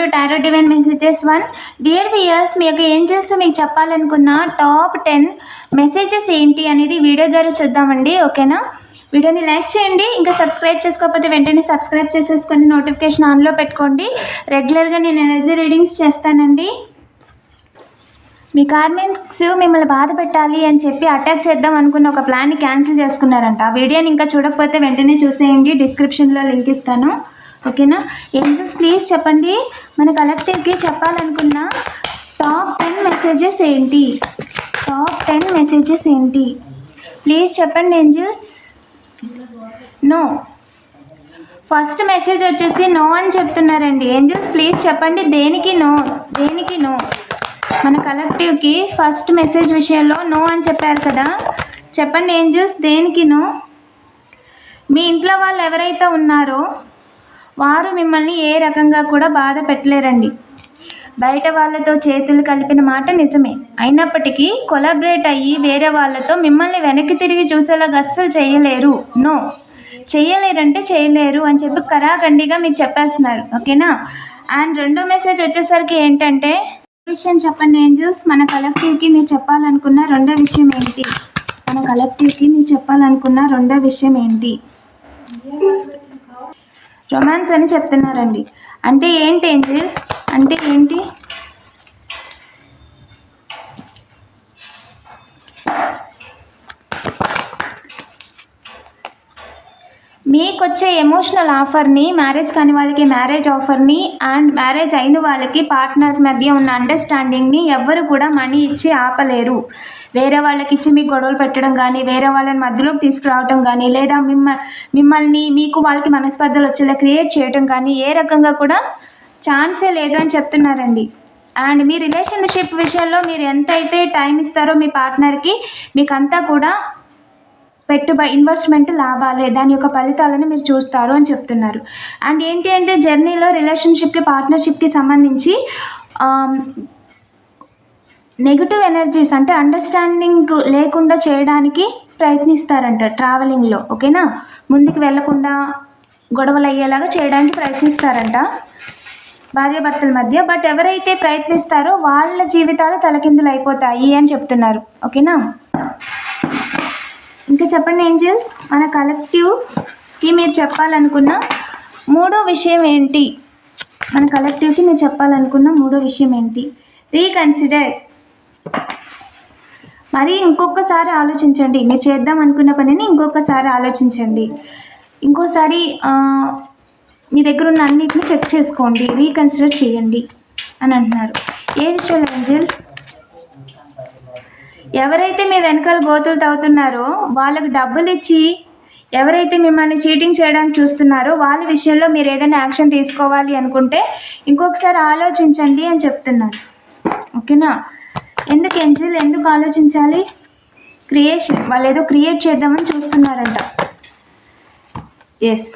To tarot divine messages one dear viewers మీ యొక్క angels మీకు చెప్పాలనుకున్న టాప్ టెన్ మెసేజెస్ ఏంటి అనేది వీడియో ద్వారా చూద్దామండి ఓకేనా వీడియోని లైక్ చేయండి ఇంకా సబ్స్క్రైబ్ చేసుకోకపోతే వెంటనే సబ్స్క్రైబ్ చేసేసుకొని నోటిఫికేషన్ ఆన్లో పెట్టుకోండి. రెగ్యులర్గా నేను ఎనర్జీ రీడింగ్స్ చేస్తానండి. మీ కార్మెంట్స్ మిమ్మల్ని బాధ పెట్టాలి అని చెప్పి అటాక్ చేద్దాం అనుకున్న ఒక ప్లాన్ని క్యాన్సిల్ చేసుకున్నారంట. ఆ వీడియోని ఇంకా చూడకపోతే వెంటనే చూసేయండి డిస్క్రిప్షన్లో లింక్ ఇస్తాను. ఓకేనా? ఏంజల్స్ ప్లీజ్ చెప్పండి. మన కలెక్టివ్కి చెప్పాలనుకున్న టాప్ టెన్ మెసేజెస్ ఏంటి? టాప్ టెన్ మెసేజెస్ ఏంటి? ప్లీజ్ చెప్పండి ఏంజల్స్ నో ఫస్ట్ మెసేజ్ వచ్చేసి నో అని చెప్తున్నారండి. ఏంజల్స్ ప్లీజ్ చెప్పండి. దేనికి నో దేనికి నో మన కలెక్టివ్కి ఫస్ట్ మెసేజ్ విషయంలో నో అని చెప్పారు కదా. చెప్పండి ఏంజల్స్ దేనికి నో మీ ఇంట్లో వాళ్ళు ఎవరైతే ఉన్నారో వారు మిమ్మల్ని ఏ రకంగా కూడా బాధ పెట్టలేరండి. బయట వాళ్ళతో చేతులు కలిపిన మాట నిజమే. అయినప్పటికీ కొలాబరేట్ అయ్యి వేరే వాళ్ళతో మిమ్మల్ని వెనక్కి తిరిగి చూసేలాగా అస్సలు చేయలేరు. నో. చేయలేరంటే చేయలేరు అని చెప్పి కరాఖండిగా మీకు చెప్పేస్తున్నారు. ఓకేనా? అండ్ రెండో మెసేజ్ వచ్చేసరికి ఏంటంటే విషయం చెప్పండి ఏంజల్స్ మన కలెక్టివ్కి మీరు చెప్పాలనుకున్న రెండో విషయం ఏంటి? మన కలెక్టివ్కి మీరు చెప్పాలనుకున్న రెండో విషయం ఏంటి? రొమాన్స్ అని చెప్తున్నారండి. అంటే ఏంటి ఏంజిల్? అంటే ఏంటి? మీకు వచ్చే ఎమోషనల్ ఆఫర్ని మ్యారేజ్ కాని వాళ్ళకి మ్యారేజ్ ఆఫర్ని అండ్ మ్యారేజ్ అయిన వాళ్ళకి పార్ట్నర్ మధ్య ఉన్న అండర్స్టాండింగ్ని ఎవ్వరు కూడా మనీ ఇచ్చి ఆపలేరు. వేరే వాళ్ళకి ఇచ్చి మీకు గొడవలు పెట్టడం కానీ వేరే వాళ్ళని మధ్యలోకి తీసుకురావటం కానీ లేదా మిమ్మ మిమ్మల్ని మీకు వాళ్ళకి మనస్పర్ధలు వచ్చేలా క్రియేట్ చేయడం కానీ ఏ రకంగా కూడా ఛాన్సే లేదు అని చెప్తున్నారండి. అండ్ మీ రిలేషన్షిప్ విషయంలో మీరు ఎంతైతే టైం ఇస్తారో మీ పార్ట్నర్కి మీకు అంతా కూడా పెట్టుబడి ఇన్వెస్ట్మెంట్ లాభాలే దాని యొక్క ఫలితాలను మీరు చూస్తారు అని చెప్తున్నారు. అండ్ ఏంటి అంటే జర్నీలో రిలేషన్షిప్కి పార్ట్నర్షిప్కి సంబంధించి నెగిటివ్ ఎనర్జీస్ అంటే అండర్స్టాండింగ్ లేకుండా చేయడానికి ప్రయత్నిస్తారంట ట్రావెలింగ్లో ఓకేనా ముందుకు వెళ్ళకుండా గొడవలు అయ్యేలాగా చేయడానికి ప్రయత్నిస్తారంట భార్యాభర్తల మధ్య. బట్ ఎవరైతే ప్రయత్నిస్తారో వాళ్ళ జీవితాలు తలకిందులు అయిపోతాయి అని చెప్తున్నారు ఓకేనా ఇంకా చెప్పండి ఏంజల్స్ మన కలెక్టివ్కి మీరు చెప్పాలనుకున్న మూడో విషయం ఏంటి? మన కలెక్టివ్కి మీరు చెప్పాలనుకున్న మూడో విషయం ఏంటి? రీకన్సిడర్ మరి ఇంకొకసారి ఆలోచించండి. మీరు చేద్దాం అనుకున్న పనిని ఇంకొకసారి ఆలోచించండి. ఇంకోసారి మీ దగ్గర ఉన్న అన్నిటిని చెక్ చేసుకోండి. రీకన్సిడర్ చేయండి అని అంటున్నారు. ఏ విషయాలు ఏంజల్ ఎవరైతే మీ వెనకాల గోతులు తవ్వుతున్నారో వాళ్ళకు డబ్బులు ఇచ్చి ఎవరైతే మిమ్మల్ని చీటింగ్ చేయడానికి చూస్తున్నారో వాళ్ళ విషయంలో మీరు ఏదైనా యాక్షన్ తీసుకోవాలి అనుకుంటే ఇంకొకసారి ఆలోచించండి అని చెప్తున్నారు. ఓకేనా? ఎందుకు ఎంజిల్ ఎందుకు ఆలోచించాలి? క్రియేషన్ వాళ్ళు ఏదో క్రియేట్ చేద్దామని చూస్తున్నారంట. ఎస్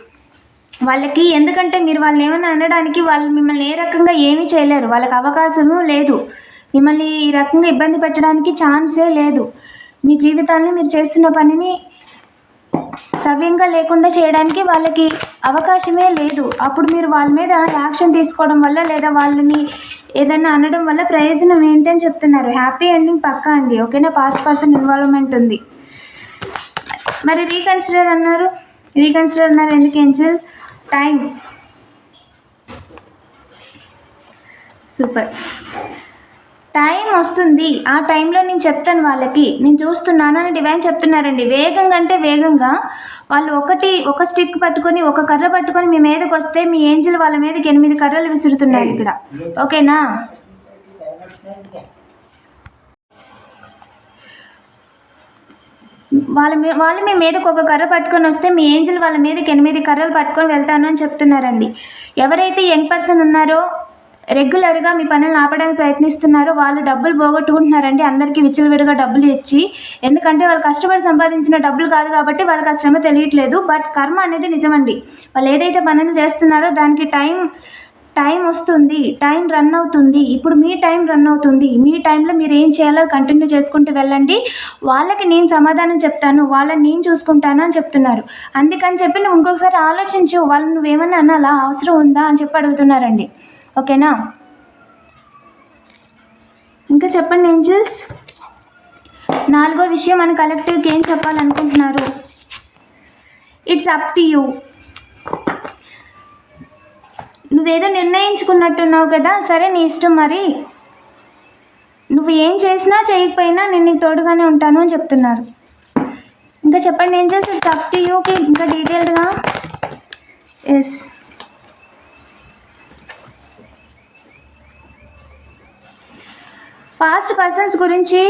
వాళ్ళకి ఎందుకంటే మీరు వాళ్ళని ఏమైనా అనడానికి వాళ్ళు మిమ్మల్ని ఏ రకంగా ఏమీ చేయలేరు. వాళ్ళకి అవకాశము లేదు. మిమ్మల్ని ఈ రకంగా ఇబ్బంది పెట్టడానికి ఛాన్సే లేదు. మీ జీవితాన్ని మీరు చేస్తున్న పనిని సవ్యంగా లేకుండా చేయడానికి వాళ్ళకి అవకాశమే లేదు. అప్పుడు మీరు వాళ్ళ మీద యాక్షన్ తీసుకోవడం వల్ల లేదా వాళ్ళని ఏదైనా అనడం వల్ల ప్రయోజనం ఏంటని చెప్తున్నారు. హ్యాపీ ఎండింగ్ పక్కా అండి. ఓకేనా? పాస్ట్ పర్సన్ ఇన్వాల్వ్మెంట్ ఉంది. మరి రీకన్సిడర్ అన్నారు. రీకన్సిడర్ అన్నారు ఎందుకు ఏంజల్? టైం. సూపర్. టైం వస్తుంది. ఆ టైంలో నేను చెప్తాను వాళ్ళకి. నేను చూస్తున్నాను అని డివైన్ చెప్తున్నారండి. వేగంగా అంటే వేగంగా వాళ్ళు ఒకటి ఒక స్టిక్ పట్టుకొని ఒక కర్ర పట్టుకొని మీ మీదకి వస్తే మీ ఏంజిల్ వాళ్ళ మీదకి ఎనిమిది కర్రలు విసురుతున్నారు ఇక్కడ. ఓకేనా? వాళ్ళ మీ వాళ్ళు మీ మీదకి ఒక కర్ర పట్టుకొని వస్తే మీ ఏంజిల్ వాళ్ళ మీదకి ఎనిమిది కర్రలు పట్టుకొని వెళ్తాను అని చెప్తున్నారండి. ఎవరైతే యంగ్ పర్సన్ ఉన్నారో రెగ్యులర్గా మీ పనులను ఆపడానికి ప్రయత్నిస్తున్నారో. వాళ్ళు డబ్బులు పోగొట్టుకుంటున్నారండి. అందరికీ విచ్చలవిడిగా డబ్బులు ఇచ్చి ఎందుకంటే వాళ్ళు కష్టపడి సంపాదించిన డబ్బులు కాదు కాబట్టి వాళ్ళకి ఆ శ్రమ తెలియట్లేదు. బట్ కర్మ అనేది నిజమండి. వాళ్ళు ఏదైతే పనులు చేస్తున్నారో దానికి టైం టైం వస్తుంది. టైం రన్ అవుతుంది. ఇప్పుడు మీ టైం రన్ అవుతుంది. మీ టైంలో మీరు ఏం చేయాలో కంటిన్యూ చేసుకుంటూ వెళ్ళండి. వాళ్ళకి నేను సమాధానం చెప్తాను. వాళ్ళని నేను చూసుకుంటాను అని చెప్తున్నారు. అందుకని చెప్పి నువ్వు ఇంకొకసారి ఆలోచించు. వాళ్ళు నువ్వేమన్నా అనాలా? అవసరం ఉందా? అని చెప్పి అడుగుతున్నారండి. ఓకేనా? ఇంకా చెప్పండి ఏంజల్స్? నాలుగో విషయం మన కలెక్టివ్కి ఏం చెప్పాలనుకుంటున్నారు? ఇట్స్ అప్ టు యూ నువ్వేదో నిర్ణయించుకున్నట్టున్నావు కదా సరే నీ ఇష్టం మరి. నువ్వు ఏం చేసినా చేయకపోయినా నేను నీకు తోడుగానే ఉంటాను అని చెప్తున్నారు. ఇంకా చెప్పండి ఏం చేస్తారు ఇట్స్ అప్ టు యూకి ఇంకా డీటెయిల్డ్గా ఎస్ పాస్ట్ పర్సన్స్ గురించి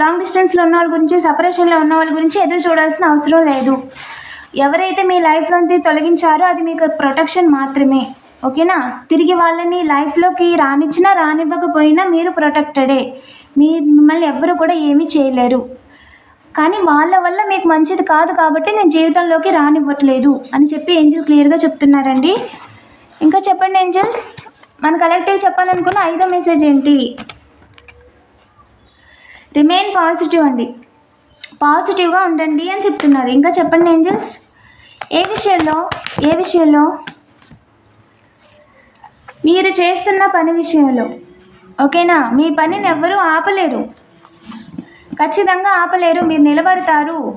లాంగ్ డిస్టెన్స్లో ఉన్న వాళ్ళ గురించి సపరేషన్లో ఉన్న వాళ్ళ గురించి ఎదురు చూడాల్సిన అవసరం లేదు. ఎవరైతే మీ లైఫ్లోంచి తొలగించారో అది మీకు ప్రొటెక్షన్ మాత్రమే. ఓకేనా తిరిగి వాళ్ళని లైఫ్లోకి రానిచ్చినా రానివ్వకపోయినా మీరు ప్రొటెక్టెడే మీ మిమ్మల్ని ఎవ్వరు కూడా ఏమీ చేయలేరు. కానీ వాళ్ళ వల్ల మీకు మంచిది కాదు కాబట్టి నేను జీవితంలోకి రానివ్వట్లేదు అని చెప్పి ఏంజిల్ క్లియర్గా చెప్తున్నారండి. ఇంకా చెప్పండి ఏంజల్స్? మన కలెక్టివ్ చెప్పాలనుకున్న ఐదో మెసేజ్ ఏంటి? రిమైన్ పాజిటివ్ అండి. పాజిటివ్గా ఉండండి అని చెప్తున్నారు. ఇంకా చెప్పండి ఏంజల్స్? ఏ విషయంలో? ఏ విషయంలో? మీరు చేస్తున్న పని విషయంలో. ఓకేనా? మీ పనిని ఎవ్వరూ ఆపలేరు. ఖచ్చితంగా ఆపలేరు. మీరు నిలబడతారు.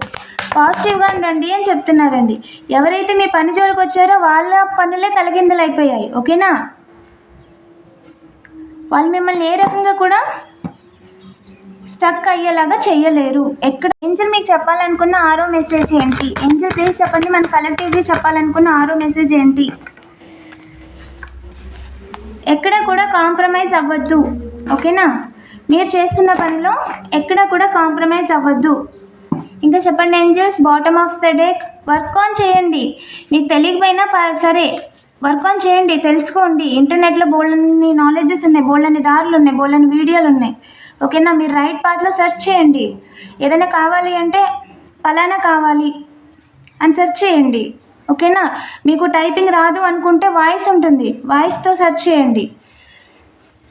పాజిటివ్గా ఉండండి అని చెప్తున్నారండి. ఎవరైతే మీ పని జోలికి వచ్చారో వాళ్ళ పనులే తలకిందులైపోయాయి. ఓకేనా? వాళ్ళు మిమ్మల్ని ఏ రకంగా కూడా స్టక్ అయ్యేలాగా చేయలేరు ఎక్కడ ఏంజల్ మీకు చెప్పాలనుకున్న ఆరో మెసేజ్ ఏంటి? ఏంజల్ ప్లీజ్ చెప్పండి. మన కలెక్టివ్గా చెప్పాలనుకున్న ఆరో మెసేజ్ ఏంటి? ఎక్కడ కూడా కాంప్రమైజ్ అవ్వద్దు. ఓకేనా? మీరు చేస్తున్న పనిలో ఎక్కడ కూడా కాంప్రమైజ్ అవ్వద్దు. ఇంకా చెప్పండి angels bottom of the deck work on చేయండి. మీకు తెలియకపోయినా ప- సరే వర్క్ ఆన్ చేయండి. తెలుసుకోండి. ఇంటర్నెట్లో బోళ్ళని నాలెడ్జెస్ ఉన్నాయి. బోళ్ళని దారులు ఉన్నాయి. బోళ్ళని వీడియోలు ఉన్నాయి. ఓకేనా మీరు రైట్ పాత్లో సెర్చ్ చేయండి. ఏదైనా కావాలి అంటే పలానా కావాలి అని సెర్చ్ చేయండి. ఓకేనా మీకు టైపింగ్ రాదు అనుకుంటే వాయిస్ ఉంటుంది. వాయిస్తో సెర్చ్ చేయండి.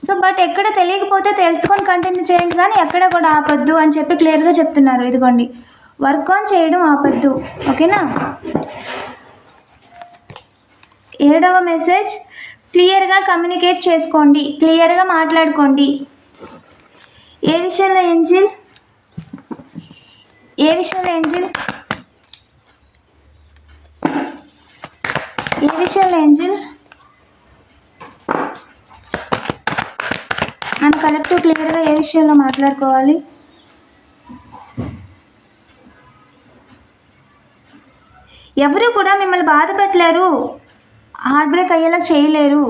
సో బట్ ఎక్కడ తెలియకపోతే తెలుసుకొని కంటిన్యూ చేయండి కానీ ఎక్కడ కూడా ఆపొద్దు అని చెప్పి క్లియర్గా చెప్తున్నారు. ఇదిగోండి వర్క్ ఆన్ చేయడం ఆపొద్దు. ఓకేనా ఏడవ మెసేజ్ క్లియర్గా కమ్యూనికేట్ చేసుకోండి. క్లియర్గా మాట్లాడుకోండి. ఏ విషయంలో ఏంజిల్? ఏ విషయంలో ఏంజిల్? ఏ విషయంలో ఏంజిల్? మనం కలెక్టివ్ క్లియర్గా ఏ విషయంలో మాట్లాడుకోవాలి? ఎవరు కూడా మిమ్మల్ని బాధ పెట్టలేరు. హార్ట్ బ్రేక్ అయ్యేలా చేయలేరు.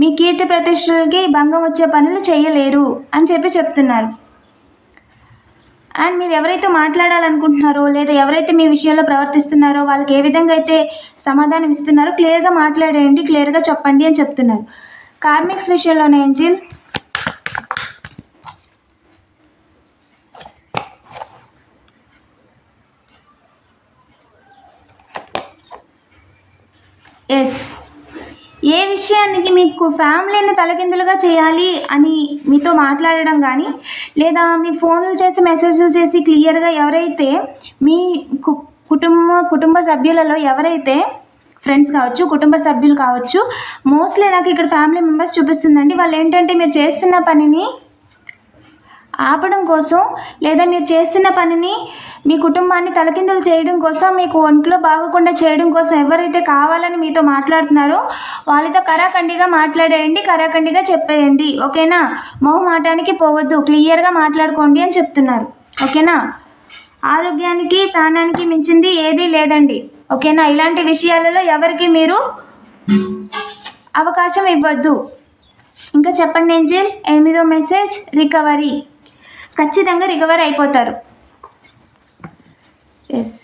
మీ కీర్తి ప్రతిష్టలకి భంగం వచ్చే పనులు చేయలేరు అని చెప్పి చెప్తున్నారు. అండ్ మీరు ఎవరైతే మాట్లాడాలనుకుంటున్నారో లేదా ఎవరైతే మీ విషయంలో ప్రవర్తిస్తున్నారో వాళ్ళకి ఏ విధంగా అయితే సమాధానం ఇస్తున్నారో క్లియర్గా మాట్లాడేయండి క్లియర్గా చెప్పండి అని చెప్తున్నారు. కార్మిక్స్ విషయంలోనే ఏంజిల్ ఎస్ ఏ విషయానికి మీకు ఫ్యామిలీని తలకిందులుగా చేయాలి అని మీతో మాట్లాడడం కానీ లేదా మీ ఫోన్లు చేసి మెసేజ్లు చేసి క్లియర్గా ఎవరైతే మీ కు- కుటుంబ కుటుంబ సభ్యులలో ఎవరైతే ఫ్రెండ్స్ కావచ్చు కుటుంబ సభ్యులు కావచ్చు మోస్ట్లీ నాకు ఇక్కడ ఫ్యామిలీ మెంబర్స్ చూపిస్తుందండి. వాళ్ళు ఏంటంటే మీరు చేస్తున్న పనిని ఆపడం కోసం లేదా మీరు చేస్తున్న పనిని మీ కుటుంబాన్ని తలకిందులు చేయడం కోసం మీకు ఒంట్లో బాగకుండా చేయడం కోసం ఎవరైతే కావాలని మీతో మాట్లాడుతున్నారో వాళ్ళతో కరాఖండిగా మాట్లాడేయండి కరాఖండిగా చెప్పేయండి. ఓకేనా? మొహమాటానికి పోవద్దు క్లియర్గా మాట్లాడుకోండి అని చెప్తున్నారు. ఓకేనా? ఆరోగ్యానికి ప్రాణానికి మించింది ఏదీ లేదండి. ఓకేనా? ఇలాంటి విషయాలలో ఎవరికి మీరు అవకాశం ఇవ్వద్దు. ఇంకా చెప్పండి ఏంజిల్? ఎనిమిదో మెసేజ్ రికవరీ. ఖచ్చితంగా రికవర్ అయిపోతారు. ఎస్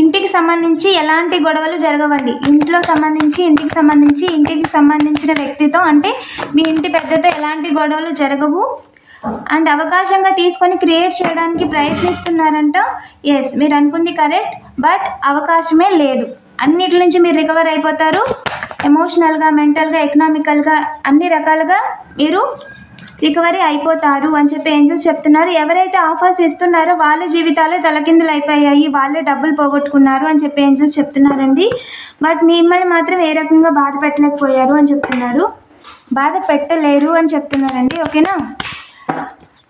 ఇంటికి సంబంధించి ఎలాంటి గొడవలు జరగవండి. ఇంట్లో సంబంధించి ఇంటికి సంబంధించి ఇంటికి సంబంధించిన వ్యక్తితో అంటే మీ ఇంటి పెద్దతో ఎలాంటి గొడవలు జరగవు. అండ్ అవకాశంగా తీసుకొని క్రియేట్ చేయడానికి ప్రయత్నిస్తున్నారంట. ఎస్ మీరు అనుకుంది కరెక్ట్ బట్ అవకాశమే లేదు. అన్నిటి నుంచి మీరు రికవర్ అయిపోతారు. ఎమోషనల్గా మెంటల్గా ఎకనామికల్గా అన్ని రకాలుగా మీరు రికవరీ అయిపోతారు అని చెప్పి ఏంజల్స్ చెప్తున్నారు. ఎవరైతే ఆఫర్స్ ఇస్తున్నారో వాళ్ళ జీవితాలే తలకిందులు అయిపోయాయి. వాళ్ళే డబ్బులు పోగొట్టుకున్నారు అని చెప్పి ఏంజల్స్ చెప్తున్నారండి. బట్ మిమ్మల్ని మాత్రం ఏ రకంగా బాధ పెట్టలేకపోయారు అని చెప్తున్నారు. బాధ పెట్టలేరు అని చెప్తున్నారండి. ఓకేనా?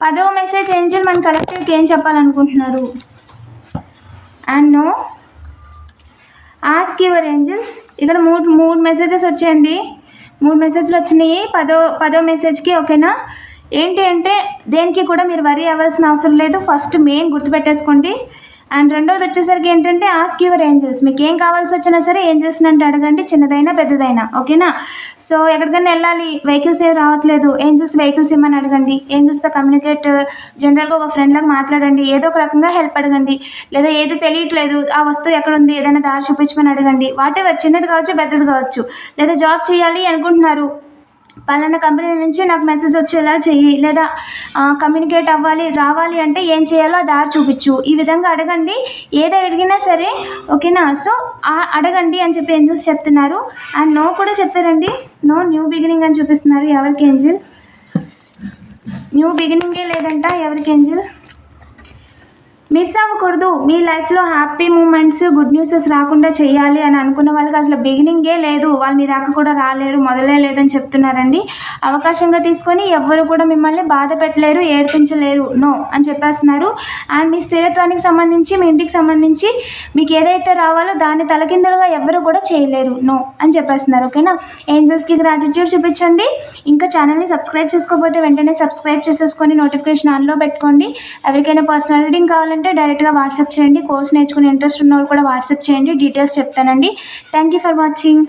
పదవ మెసేజ్ ఏంజల్ మన కలెక్టివ్కి ఏం చెప్పాలనుకుంటున్నారు? And no ask your angels ఇక్కడ మూడు మూడు మెసేజెస్ వచ్చాయండి. మూడు మెసేజ్లు వచ్చినాయి. పదో పదో మెసేజ్కి ఓకేనా ఏంటి అంటే దేనికి కూడా మీరు వరి అవ్వాల్సిన అవసరం లేదు. ఫస్ట్ మెయిన్ గుర్తుపెట్టేసుకోండి అండ్ రెండోది వచ్చేసరికి ఏంటంటే ఆస్క్ యువర్ ఏంజల్స్ మీకు ఏం కావాల్సి వచ్చినా సరే ఏంజల్స్ని అంటే అడగండి చిన్నదైనా పెద్దదైనా. ఓకేనా? సో ఎక్కడికైనా వెళ్ళాలి వెహికల్స్ ఏవి రావట్లేదు ఏంజల్స్ వెహికల్స్ ఇమ్మని అడగండి. ఏంజల్స్తో కమ్యూనికేట్ జనరల్గా ఒక ఫ్రెండ్లాగా మాట్లాడండి ఏదో ఒక రకంగా హెల్ప్ అడగండి. లేదా ఏది తెలియట్లేదు ఆ వస్తువు ఎక్కడ ఉంది ఏదైనా దారి చూపించమని అడగండి. వాటెవర్ చిన్నది కావచ్చు పెద్దది కావచ్చు. లేదా జాబ్ చేయాలి అనుకుంటున్నారు పలానా కంపెనీ నుంచి నాకు మెసేజ్ వచ్చేలా చెయ్యి లేదా కమ్యూనికేట్ అవ్వాలి రావాలి అంటే ఏం చేయాలో ఆ దారి చూపించు. ఈ విధంగా అడగండి. ఏది అడిగినా సరే ఓకేనా? సో అడగండి అని చెప్పి ఏంజిల్స్ చెప్తున్నారు. అండ్ నో కూడా చెప్పారండి. నో న్యూ బిగినింగ్ అని చూపిస్తున్నారు ఎవరికి ఏంజిల్? న్యూ బిగినింగే లేదంట ఎవరికి ఏంజిల్? మిస్ అవ్వకూడదు. మీ లైఫ్లో హ్యాపీ మూమెంట్స్ గుడ్ న్యూసెస్ రాకుండా చేయాలి అని అనుకున్న వాళ్ళకి అసలు బిగినింగే లేదు. వాళ్ళు మీ దాకా కూడా రాలేరు మొదలే లేదని చెప్తున్నారండి. అవకాశంగా తీసుకొని ఎవ్వరు కూడా మిమ్మల్ని బాధ పెట్టలేరు ఏడిపించలేరు. నో అని చెప్పేస్తున్నారు. అండ్ మీ స్థిరత్వానికి సంబంధించి మీ ఇంటికి సంబంధించి మీకు ఏదైతే రావాలో దాన్ని తలకిందులుగా ఎవ్వరు కూడా చేయలేరు. నో అని చెప్పేస్తున్నారు. ఓకేనా? ఏంజల్స్కి గ్రాటిట్యూడ్ చూపించండి. ఇంకా ఛానల్ని సబ్స్క్రైబ్ చేసుకోకపోతే వెంటనే సబ్స్క్రైబ్ చేసేసుకొని నోటిఫికేషన్ ఆన్లో పెట్టుకోండి. ఎవరికైనా పర్సనల్ రీడింగ్ కావాలంటే డైరెక్ట్గా వాట్సాప్ చేయండి. కోర్స్ నేర్చుకునే ఇంట్రెస్ట్ ఉన్నవాళ్ళు కూడా వాట్సాప్ చేయండి. డీటెయిల్స్ చెప్తానండి. Thank you for watching